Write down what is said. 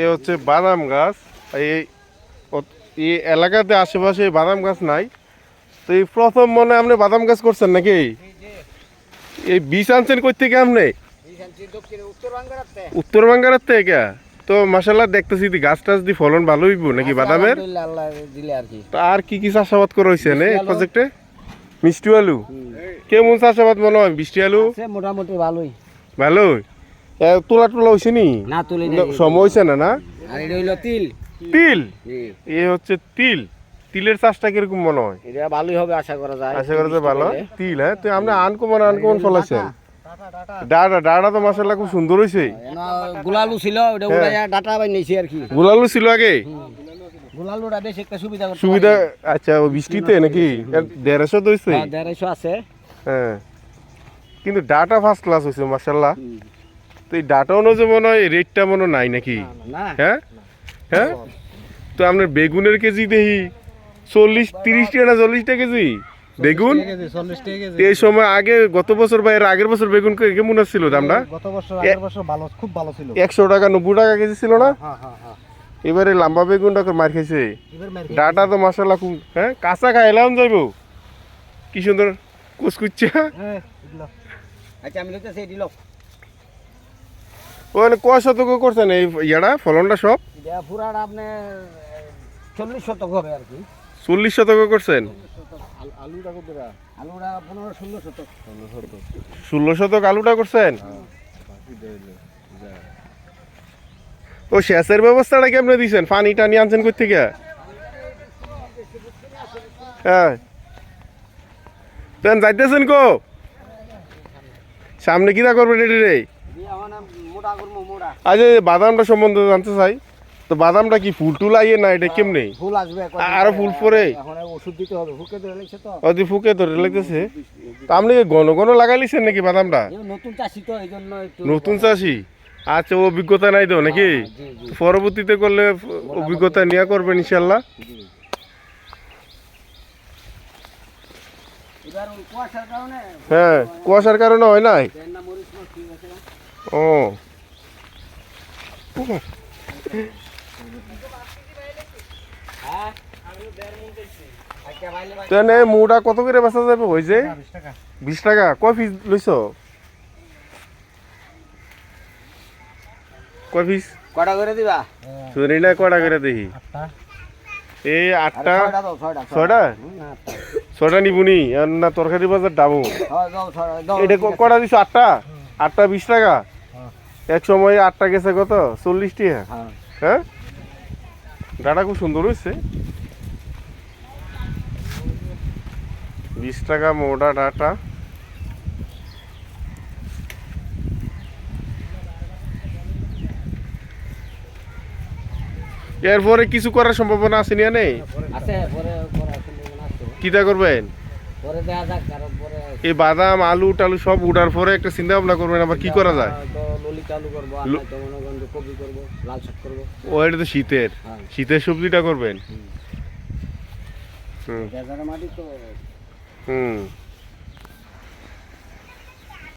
এ হচ্ছে বাদাম গাছ। এই এই এলাকাতে আশেপাশে বাদাম গাছ নাই। তো এই প্রথম মনে আপনি বাদাম গাছ করছেন নাকি? এই বীজ আনছেন কই থেকে আপনি? উত্তরবঙ্গের থেকে। তো মাসাল্লাহ দেখতেছি গাছ টাছ দি ফলন ভালো হইব নাকি বাদামের? আল্লাহ দিলে আর কি। তো আর কি কি চাষাবাদ করা হয়েছে আলু। প্রজেক্টে মিষ্টি আলু? কেমন চাষাবাদ মনে হয়? মিষ্টি আলু? মোটামুটি ভালোই। ভালো এ, তোলা টোলা হয়েছে নি? না তুলি সময় হয়েছে না না? আর এটা হইল তিল। তিল? এ হচ্ছে তিল। তিলের চাষটা কীরকম মনে হয়? এটা ভালোই হবে আশা করা যায়। আশা করা যায় ভালো? তিল হ্যাঁ? তো আমরা আনকমন আনকমন ফলাইছেন ডাটা। ডাটা তো মাসাল্লাহ খুব সুন্দর হয়েছে গুলালু ছিল ওটা উড়াইয়া ডাটা আর কি। গোলালু ছিল আগে? গুলালুটা বেশ একটা সুবিধা সুবিধা আচ্ছা ও বৃষ্টিতে নাকি? দেড়শো তো হয়েছে দেড়শো আছে। হ্যাঁ। কিন্তু ডাটা ফার্স্ট ক্লাস হয়েছে মাসাল্লাহ তো এই ডাটা অনুযায়ী মনে হয় রেটটা মনে নাই নাকি? হ্যাঁ? হ্যাঁ? তো আপনার বেগুনের কেজি দেখি। চল্লিশ তিরিশ টাকা না চল্লিশ টাকা কেজি? বেগুন? এই সময় আগে গত বছর বা এর আগের বছর বেগুন কেমন ছিল দামটা? গত বছর আগের বছর ভালো খুব ভালো ছিল। একশো টাকা নব্বই টাকা কেজি ছিল না? হ্যাঁ হ্যাঁ হ্যাঁ। এবারে লম্বা বেগুনটা মার খাইছে। ডাটা তো মশলা খুব হ্যাঁ? কাঁচা খাইলাম যাইব। কি সুন্দর কুচকুচ্চা হ্যাঁ আচ্ছা আমি ওখানে কয় শতক করছেন এই ইয়াটা ফলনটা সব? পুরাটা আপনি চল্লিশ শতক হবে আর কি। চল্লিশ শতক করছেন? আলুটা কত আলুটা পনেরো ষোলো শতক। ষোলো শতক আলুটা করছেন? ও সেচের ব্যবস্থাটা কেমনে দিছেন? পানি টানি আনছেন কই থেকে হ্যাঁ যাইতেছেন কো? সামনে কিনা করবেন এটি রে? এই বাদামটা সম্বন্ধে জানতে চাই। তো বাদামটা কি ফুল টুল আইয়ে না এটা কেমনে? ফুল আসবে আরও ফুল পরে? এখন ওষুধ দিতে হবে ফুকে ধরে লেগেছে তো। অতি ফুকে ধরে লাগতেছে তা আপনি ঘন ঘন লাগাইলিছেন নাকি বাদামটা? নতুন চাষি তো এই জন্য একটু নতুন চাষি? আচ্ছা অভিজ্ঞতা নাই তো নাকি? জি পরবর্তীতে করলে অভিজ্ঞতা নিয়ে করবেন ইনশাল্লাহ। হ্যাঁ কুয়াশার কারণে হয় নাই? ও হ্যাঁ আচ্ছা ভাইলে ভাই তেনে মুটা কত করে বেচা যাবে বিশ টাকা বিশ টাকা। কয় পিস লইছ? কয় পিস কটা করে দিবা? শুনি না কয়টা করে দেখি। এই আটটা। ছয়টা ছয়টা নিবুনি আর না তরকারি বাজার ডাবো এটা কটা দিছো? আটটা? আটটা বিশ টাকা। এক সময় আটটা গেছে কত? চল্লিশ টাকা হ্যাঁ। হ্যাঁ? ডাটা খুব সুন্দর হয়েছে। বিশ টাকা মোটা ডাটা। এরপরে কিছু করার সম্ভাবনা আছে নিয়ে নেই? কিতা করবেন? এই বাদাম আলু টালু সব উঠার পরে একটা চিন্তা ভাবনা করবেন আবার কি করা যায়? ও এটা তো শীতের। হ্যাঁ। শীতের সবজিটা করবেন? হুম।